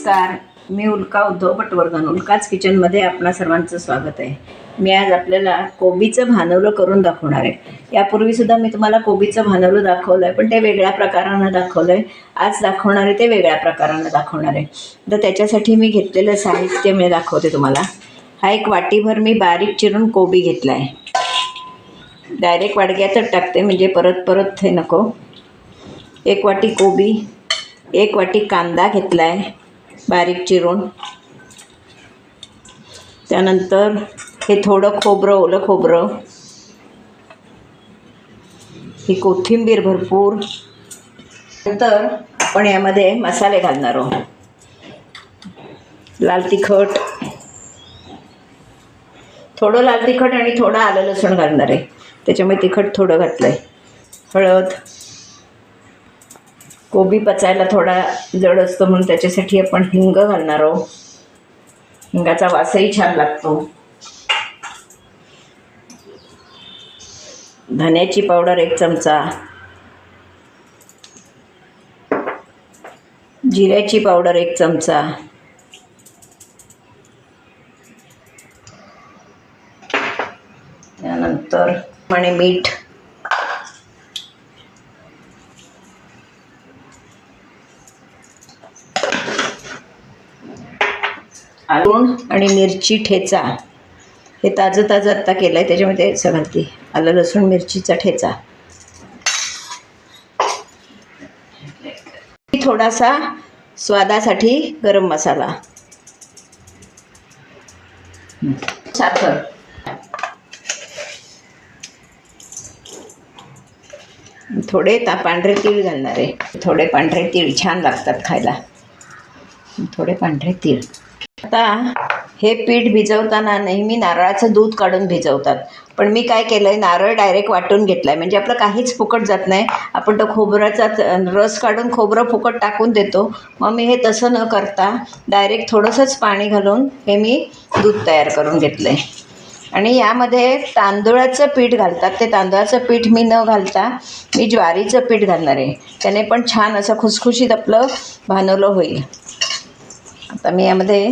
नमस्कार. मी उल्का उद्धव पटवर्धन उल्काच किचनमध्ये आपणा सर्वांचं स्वागत आहे. मी आज आपल्याला कोबीचं भानवलं करून दाखवणार आहे. यापूर्वीसुद्धा मी तुम्हाला कोबीचं भानवलं दाखवलं आहे पण ते वेगळ्या प्रकारानं दाखवलं आहे आज दाखवणार आहे ते वेगळ्या प्रकारानं दाखवणार आहे. तर त्याच्यासाठी मी घेतलेलं साहित्य मी दाखवते तुम्हाला. हा एक वाटीभर मी बारीक चिरून कोबी घेतला आहे डायरेक्ट वाडग्यातच टाकते म्हणजे परत परत हे नको. एक वाटी कोबी एक वाटी कांदा घेतला आहे बारीक चिरून. त्यानंतर हे थोडं खोबरं ओलं खोबरं. ही कोथिंबीर भरपूर. नंतर आपण यामध्ये मसाले घालणार आहोत. लाल तिखट. थोडं लाल तिखट आणि थोडं आलं लसूण घालणार आहे. त्याच्यामुळे तिखट थोडं घातलं आहे हळद. कोबी पचायला थोडा जड असतो म्हणून त्याच्यासाठी आपण हिंग घालणार आहोत. हिंगाचा वासही छान लागतो. धन्याची पावडर एक चमचा. जिऱ्याची पावडर एक चमचा. त्यानंतर आणि मीठ. आलूण आणि मिरची ठेचा. हे ताजं ताजं आत्ता केलं आहे त्याच्यामध्ये सगळं घालते. आलं लसूण मिरचीचा ठेचा. थोडासा स्वादासाठी गरम मसाला. साखर. थोडे ता पांढरे तीळ घालणार आहे. थोडे पांढरे तीळ छान लागतात खायला. थोडे पांढरे तीळ. आता हे पीठ भिजवताना नेहमी नारळाचं दूध काढून भिजवतात. पण मी काय केलं आहे नारळ डायरेक्ट वाटून घेतला आहे म्हणजे आपलं काहीच फुकट जात नाही. आपण तो खोबऱ्याचा रस काढून खोबरं फुकट टाकून देतो. मग मी हे तसं न करता डायरेक्ट थोडंसंच पाणी घालून हे मी दूध तयार करून घेतलं आहे आणि यामध्ये तांदूळाचं पीठ घालतात. ते तांदळाचं पीठ मी न घालता मी ज्वारीचं पीठ घालणार आहे. त्याने पण छान असं खुसखुशीत आपलं भानवलं होईल. आता मी यामध्ये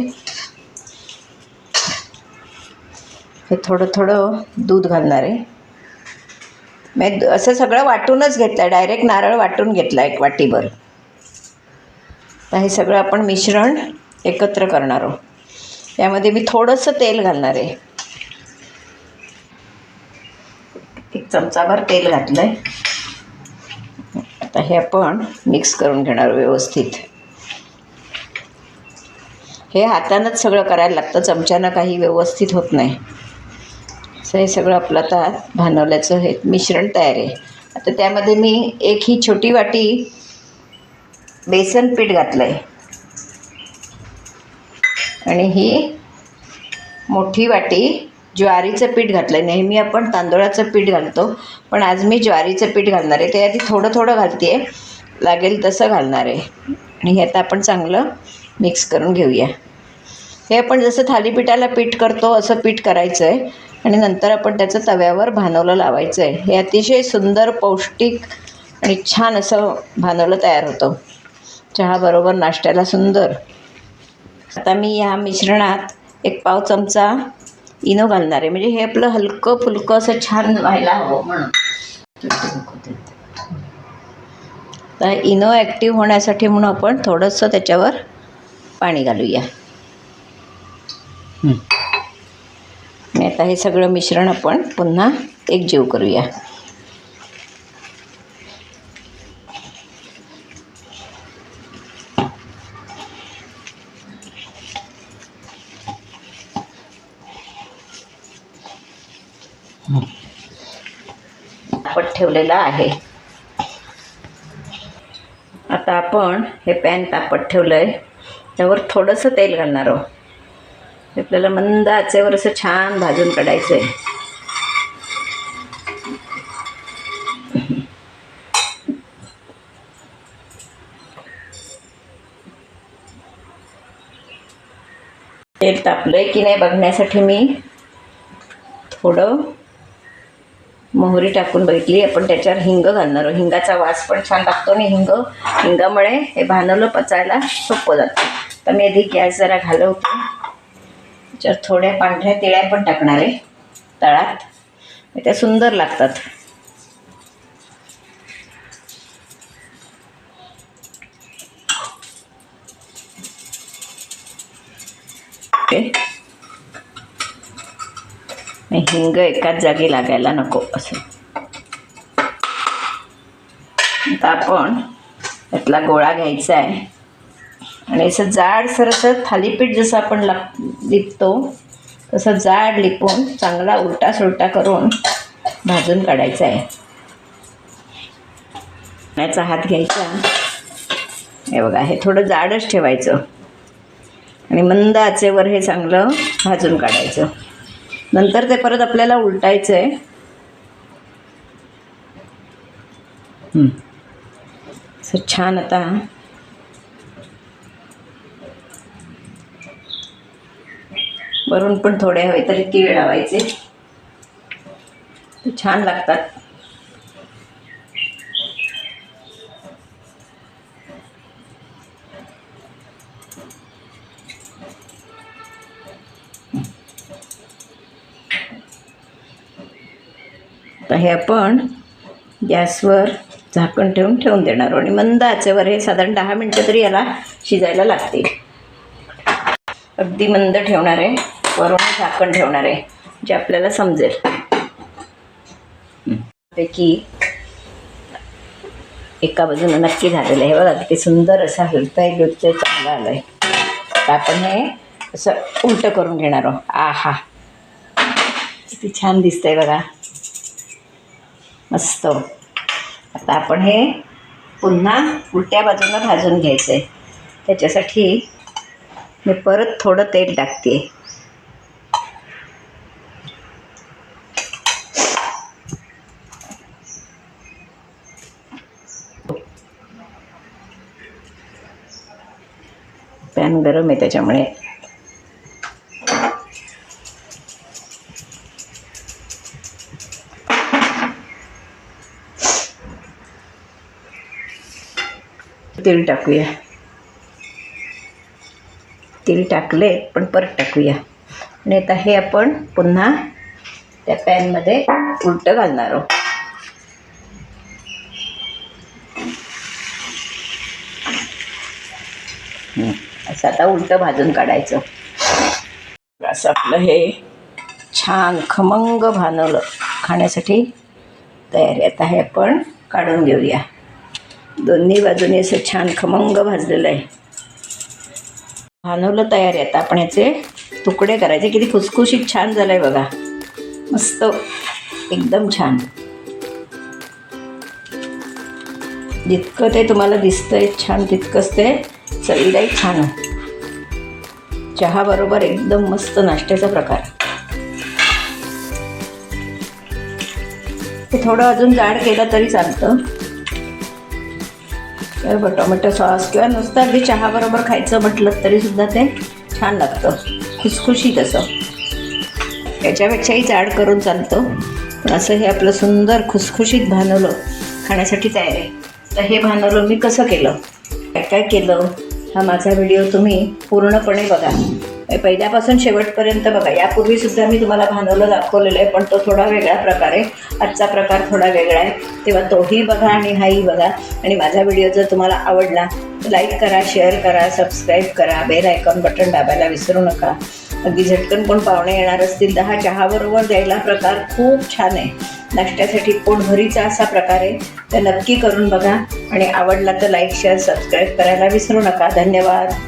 हे थोडं थोडं दूध घालणार आहे. मी असं सगळं वाटूनच घेतलं आहे डायरेक्ट नारळ वाटून घेतला एक वाटीभर. तर हे सगळं आपण मिश्रण एकत्र करणार आहोत. यामध्ये मी थोडंसं तेल घालणार आहे. एक चमचाभर तेल घातलं आहे आता हे आपण मिक्स करून घेणार व्यवस्थित. हे हातानंच सगळं करायला लागतं. चमच्यानं काही व्यवस्थित होत नाही. असं हे सगळं आपलं आता भानवल्याचं हे मिश्रण तयार आहे. आता त्यामध्ये मी एक ही छोटी वाटी बेसन पीठ घातलं आहे आणि ही मोठी वाटी ज्वारीचं पीठ घातलं आहे नेहमी आपण तांदूळाचं पीठ घालतो. पण आज मी ज्वारीचं पीठ घालणार आहे. ते आधी थोडं थोडं घालते आहे लागेल तसं घालणार आहे. आणि हे आता आपण चांगलं मिक्स करून घेऊया. हे आपण जसं थालीपीठाला पीठ करतो असं पीठ करायचं आहे आणि नंतर आपण त्याचं तव्यावर भानवलं लावायचं आहे हे अतिशय सुंदर पौष्टिक आणि छान असं भानवलं तयार होतं. चहाबरोबर नाश्त्याला सुंदर. आता मी ह्या मिश्रणात एक पाव चमचा इनो घालणार आहे. म्हणजे हे आपलं हलकं फुलकं असं छान व्हायला हवं म्हणून. तर इनो ॲक्टिव्ह होण्यासाठी म्हणून आपण थोडंसं त्याच्यावर पाणी घालूया. आणि आता हे सगळं मिश्रण आपण पुन्हा एकजीव करूया. आपण ठेवलेला आहे. आता आपण हे पॅन तापत ठेवलं आहे त्यावर थोडंसं तेल घालणार आहोत हे आपल्याला मंद आचेवर असं छान भाजून काढायचं आहे तेल तापलंय की नाही बघण्यासाठी मी. थोडं मोहरी टाकून बघितली. आपण त्याच्यावर हिंग घालणार आहोत. हिंगाचा वास पण छान लागतो आणि हिंग हिंगामुळे हे भानवलं पचायला सोपं जातं. तर मी आधी गॅस जरा घालवते. त्याच्यावर थोड्या पांढऱ्या तिळ्या पण टाकणार आहे तळात. त्या सुंदर लागतात. हिंग एकाच जागी लागायला नको असं. आता आपण त्यातला गोळा घ्यायचा आहे. आणि असं जाडसर असं थालीपीठ जसं आपण लप लिपतो तसं जाड लिपून चांगला उलटा सुलटा करून भाजून काढायचा आहे. पाण्याचा हात घ्यायचा. हे बघा हे थोडं जाडच ठेवायचं. आणि मंद आचेवर हे चांगलं भाजून काढायचं. नंतर ते परत आपल्याला उलटायचं आहे असं छान आता वरून पण थोडे हवे तरी तीळ लावायचे. ते छान लागतात. तर हे आपण गॅसवर झाकण ठेवून ठेवून देणार आणि मंद आचेवर हे साधारण दहा मिनटं तरी याला शिजायला लागतील. अगदी मंद ठेवणार आहे. वरून झाकण ठेवणार आहे जे आपल्याला समजेल. पैकी एका बाजूनं नक्की झालेलं आहे. बघा किती सुंदर असा हलतंय गिळतंय चांगला आलं आहे तर आपण हे असं उलटं करून घेणार आहोत. आ हा किती छान दिसतंय बघा. मस्त. आता आपण हे पुन्हा उलट्या बाजूला भाजून घ्यायचं आहे त्याच्यासाठी मी परत थोडं तेल टाकते पॅन गरम आहे त्याच्यामुळे. तेल टाकूया. तेल टाकले पण परत टाकूया. आणि आता हे आपण पुन्हा त्या पॅनमध्ये उलटं घालणार आहोत. असं आता उलटं भाजून काढायचं. असं आपलं हे छान खमंग भानवलं खाण्यासाठी तयारी आता हे आपण काढून घेऊया. दोन्ही बाजूने असं छान खमंग भाजलेलं आहे. भानवलं तयार आहे आता आपण याचे तुकडे करायचे. किती खुसखुशीत छान झालं आहे बघा. मस्त. एकदम छान. जितकं ते तुम्हाला दिसतंय छान तितकंच ते चवीलाही छान आहे. चहाबरोबर एकदम मस्त नाश्त्याचा प्रकार. ते थोडं अजून जाड केलं तरी चालतं. तर टोमॅटो सॉस किंवा नुसतं अगदी चहाबरोबर खायचं म्हटलं तरी सुद्धा ते छान लागतं. खुसखुशीत असं. याच्यापेक्षाही जाड करून चालतं. पण असं हे आपलं सुंदर खुसखुशीत भानवलं खाण्यासाठी तयार आहे. तर हे भानवलं मी कसं केलं? काय काय केलं? हा माझा व्हिडिओ तुम्ही पूर्णपणे बघा. पहिल्यापासून शेवटपर्यंत बघा. यापूर्वीसुद्धा मी तुम्हाला भानवलं दाखवलेलं आहे पण तो थोडा वेगळा प्रकार आहे आजचा प्रकार थोडा वेगळा आहे. तेव्हा तोही बघा आणि हाही बघा. आणि माझा व्हिडिओ जर तुम्हाला आवडला लाईक करा शेअर करा सबस्क्राईब करा. बेल आयकॉन बटन दाबायला विसरू नका. अगदी झटकन कोण पाहुणे येणार असतील. तर हा चहाबरोबर द्यायला प्रकार खूप छान आहे. नाश्त्यासाठी पोटभरीचा असा प्रकार आहे. तर नक्की करून बघा. आणि आवडला तर लाईक शेअर सबस्क्राईब करायला विसरू नका. धन्यवाद.